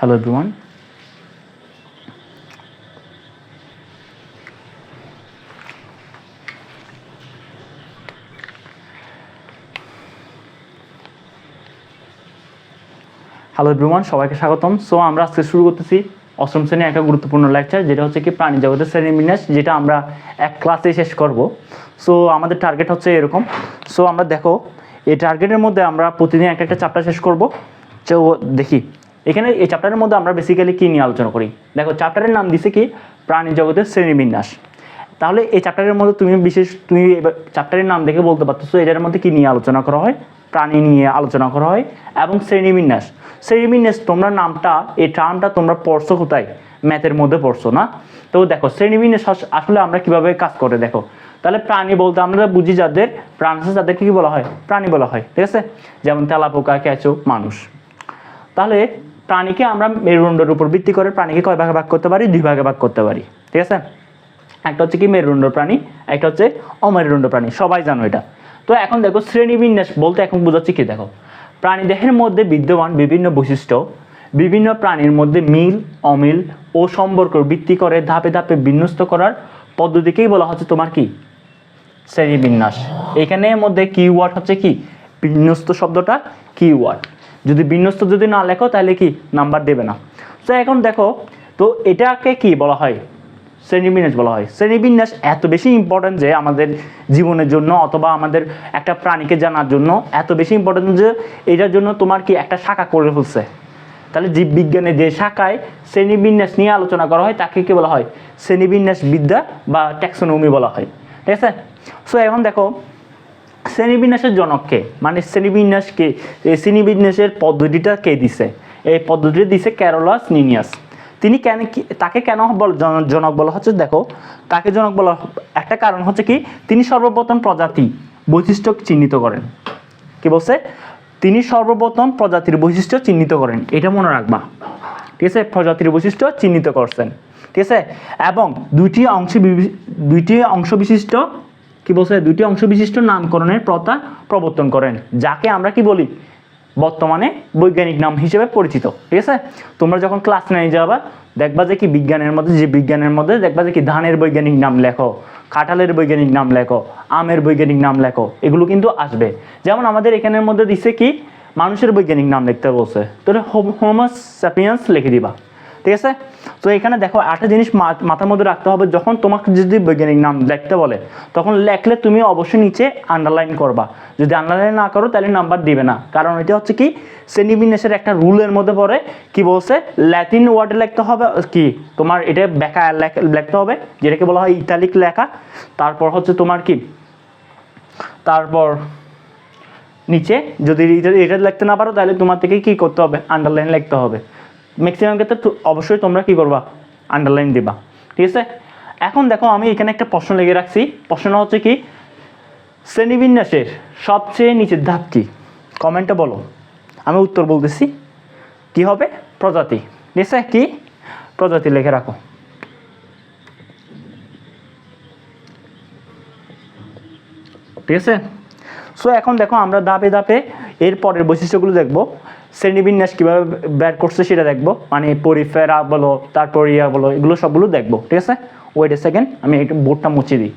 Hello, everyone. Hello everyone সবাইকে স্বাগতম। So আমরা আজকে শুরু করতেছি অষ্টম শ্রেণির একটা গুরুত্বপূর্ণ লেকচার যেটা হচ্ছে কি প্রাণী জগতের শ্রেণীবিন্যাস, যেটা আমরা এক ক্লাসে শেষ করব। সো আমাদের টার্গেট হচ্ছে এরকম। সো আমরা দেখো, এই টার্গেটের মধ্যে আমরা প্রতিদিন একটা একটা চ্যাপ্টার শেষ করব। তো দেখি। এখানে এই চ্যাপ্টারের মধ্যে আমরা বেসিক্যালি কী নিয়ে আলোচনা করি? দেখো চ্যাপ্টারের নাম দিছে কি? প্রাণী জগতের শ্রেণীবিন্যাস। তাহলে এই চ্যাপ্টারের মধ্যে তুমি বিশেষ, তুমি চ্যাপ্টারের নাম দেখে বলতে পারতেছো, এটার মধ্যে কি নিয়ে আলোচনা করা হয়? প্রাণী নিয়ে আলোচনা করা হয় এবং শ্রেণীবিন্যাস। শ্রেণীবিন্যাস, তোমরা নামটা, এই টার্মটা তোমরা পড়ছো কোথায়? ম্যাথের মধ্যে পড়ছো, না? তো দেখো, শ্রেণীবিন্যাস আসলে আমরা কীভাবে কাজ করে, দেখো। তাহলে প্রাণী বলতে আমরা বুঝি যাদের, প্রাণ আছে তাদেরকে কি বলা হয়? প্রাণী বলা হয়, ঠিক আছে? যেমন তেলাপোকা, ক্যাচো, মানুষ। তাহলে প্রাণীকে আমরা মেরুদণ্ডের উপর ভিত্তি করে প্রাণীকে কয় ভাগে ভাগ করতে পারি? দুই ভাগে ভাগ করতে পারি। ঠিক আছে? একটা হচ্ছে কি মেরুদণ্ড প্রাণী, একটা হচ্ছে অমেরুদণ্ড প্রাণী। সবাই জানো এটা। তো এখন দেখো, শ্রেণীবিন্যাস বলতে এখন বোঝাচ্ছি কি দেখো? প্রাণীদেহের মধ্যে বিদ্যমান বিভিন্ন বৈশিষ্ট্য, বিভিন্ন প্রাণীর মধ্যে মিল, অমিল ও সম্পর্ক ভিত্তি করে, ধাপে ধাপে বিন্যস্ত করার পদ্ধতিকেই বলা হচ্ছে তোমার কি? শ্রেণীবিন্যাস। এখানের মধ্যে কিওয়ার্ড হচ্ছে কি? বিন্যস্ত শব্দটা কিওয়ার্ড যদি বিন্যস্ত যদি না লেখো, তাহলে কি? নাম্বার দেবে না। তো এখন দেখো, তো এটাকে কি বলা হয়? শ্রেণীবিন্যাস বলা হয়। শ্রেণীবিন্যাস এত বেশি ইম্পর্ট্যান্ট যে আমাদের জীবনের জন্য অথবা আমাদের একটা প্রাণীকে জানার জন্য এত বেশি ইম্পর্ট্যান্ট যে এটার জন্য তোমার কি একটা শাখা করে ফেলছে। তাহলে জীববিজ্ঞানে যে শাখায় শ্রেণীবিন্যাস নিয়ে আলোচনা করা হয়, তাকে কি বলা হয়? শ্রেণীবিন্যাস বিদ্যা বা ট্যাক্সোনমি বলা হয়। ঠিক আছে? সো এখন দেখো শ্রেণীবিন্যাসের জনককে মানে শ্রেণীবিন্যাসকে এই শ্রেণীবিন্যাসের পদ্ধতিটা কে দিছে? এই পদ্ধতিটা দিছে ক্যারোলাস নিনিয়াস। তিনি কেন তাকে কেন জনক বলা হচ্ছে? দেখো তাকে জনক বলা একটা কারণ হচ্ছে কি, তিনি সর্বপ্রথম প্রজাতি বৈশিষ্ট্য চিহ্নিত করেন। কি বলছে? তিনি সর্বপ্রথম প্রজাতির বৈশিষ্ট্য চিহ্নিত করেন। এটা মনে রাখবা। ঠিক আছে? প্রজাতির বৈশিষ্ট্য চিহ্নিত করছেন। ঠিক আছে? এবং দুইটি অংশ দুইটি অংশ বিশিষ্ট কি বলছে? দুইটি অংশ বিশিষ্ট নামকরণের প্রথা প্রবর্তন করেন, যাকে আমরা কি বলি? বর্তমানে বৈজ্ঞানিক নাম হিসেবে পরিচিত, ঠিক আছে? তোমরা যখন ক্লাস নাইনে যাবা, দেখবা যে কি বিজ্ঞানের মধ্যে, যে বিজ্ঞানের মধ্যে, দেখবা যে কি ধানের বৈজ্ঞানিক নাম লেখো, কাঁঠালের বৈজ্ঞানিক নাম লেখো, আমের বৈজ্ঞানিক নাম লেখো, এগুলো কিন্তু আসবে। যেমন আমাদের এখানের মধ্যে দিছে কি? মানুষের বৈজ্ঞানিক নাম লিখতে বলছে। তাহলে হোমোস স্যাপিয়েন্স লিখে দিবা। ঠিক আছে? তো এখানে দেখো একটা জিনিস মাথার মধ্যে রাখতে হবে, যখন তোমাকে যদি বৈজ্ঞানিক নাম লিখতে বলে, তখন লেখলে তুমি অবশ্যই নিচে আন্ডারলাইন করবা। যদি আন্ডারলাইন না করো, তাহলে নাম্বার দিবে না। কারণ এটা হচ্ছে কি শ্রেণীবিন্যাসের একটা রুলের মধ্যে পড়ে, কি বলছে? ল্যাটিন ওয়ার্ডে লিখতে হবে, কি? তোমার এটা লেখ- লিখতে হবে, যেটাকে বলা হয় ইতালিক লেখা। তারপর হচ্ছে তোমার কি? তারপর নিচে, যদি এটা লিখতে না পারো, তাহলে তোমার থেকে কি করতে হবে? আন্ডারলাইন লিখতে হবে। ম্যাক্সিমাম ক্ষেত্রে অবশ্যই তোমরা কি করবা? আন্ডারলাইন দিবা। ঠিক আছে? এখন দেখো, আমি এখানে একটা প্রশ্ন লেগে রাখছি। প্রশ্নটা হচ্ছে কি? শ্রেণীবিন্যাসের সবচেয়ে নিচের ধাপ কি? কমেন্টে বলো। আমি উত্তর বলতেছি। কি হবে? প্রজাতি। ঠিক আছে? কি? প্রজাতি লিখে রাখো। ঠিক আছে? সো এখন দেখো, আমরা ধাপে ধাপে এর পরের বৈশিষ্ট্যগুলো দেখব। শ্রেণীবিন্যাস কীভাবে ব্যাট করছে সেটা দেখব। মানে পরিফেরা বলো, তারপর ইয়া বলো, এগুলো সবগুলো দেখব, ঠিক আছে? ওয়েট এ সেকেন্ড আমি একটু বোর্ডটা মুছে দিই।